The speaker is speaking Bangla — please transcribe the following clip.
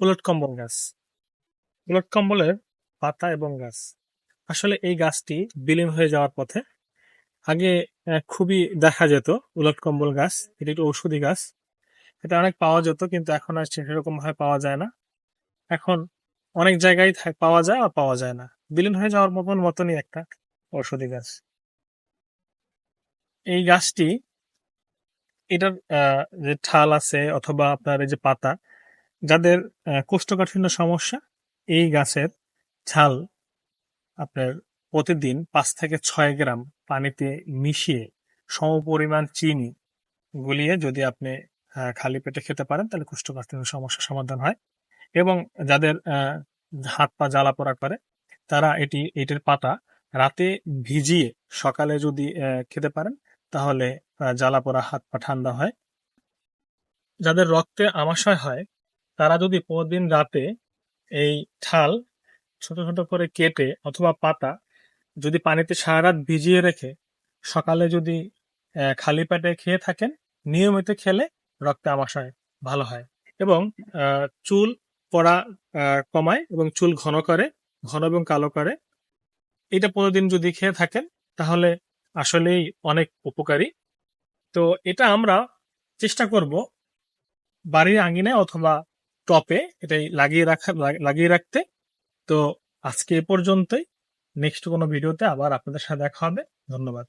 উলট কম্বল গাছ। উলট কম্বলের পাতা এবং গাছ। আসলে এই গাছটি বিলীন হয়ে যাওয়ার পথে আগে খুবই দেখা যেত উলট কম্বল গাছ। এটি একটি ঔষধি গাছ। এটা অনেক পাওয়া যেত, কিন্তু এখন আর সেরকম ভাবে পাওয়া যায় না। এখন অনেক জায়গায় পাওয়া যায় আর পাওয়া যায় না। বিলীন হয়ে যাওয়ার মতন, মতনই একটা ঔষধি গাছ। এই গাছটি এটার যে ঠাল আছে অথবা আপনার এই যে পাতা যাদের কোষ্ঠকাঠিন্য সমস্যা, এই গাছের ছাল আপনার প্রতিদিন পাঁচ থেকে ছয় গ্রাম পানিতে মিশিয়ে সমপরিমাণ চিনি গুলিয়ে যদি আপনি খালি পেটে খেতে পারেন, তাহলে কোষ্ঠকাঠিন্য সমস্যার সমাধান হয়। এবং যাদের হাত পা জ্বালা পোড়া করে তারা এটি, এটির পাতা রাতে ভিজিয়ে সকালে যদি খেতে পারেন, তাহলে জ্বালা পোড়া, হাত পা ঠান্ডা হয়। যাদের রক্তে আমাশয় হয় তারা যদি প্রতিদিন রাতে এই ঠাল ছোট ছোট করে কেটে অথবা পাতা যদি পানিতে সারা রাত ভিজিয়ে রেখে সকালে যদি খালি পেটে খেয়ে থাকেন, নিয়মিত খেলে রক্তে আমাশয় ভালো হয় এবং চুল পড়া কমায় এবং চুল ঘন করে, ঘন এবং কালো করে। এটা প্রতিদিন যদি খেয়ে থাকেন, তাহলে আসলেই অনেক উপকারী। তো এটা আমরা চেষ্টা করব বাড়ির আঙ্গিনায় অথবা টপে এটাই লাগিয়ে রাখা লাগিয়ে রাখতে। তো আজকে এ পর্যন্তই। নেক্সট কোনো ভিডিওতে আবার আপনাদের সাথে দেখা হবে। ধন্যবাদ।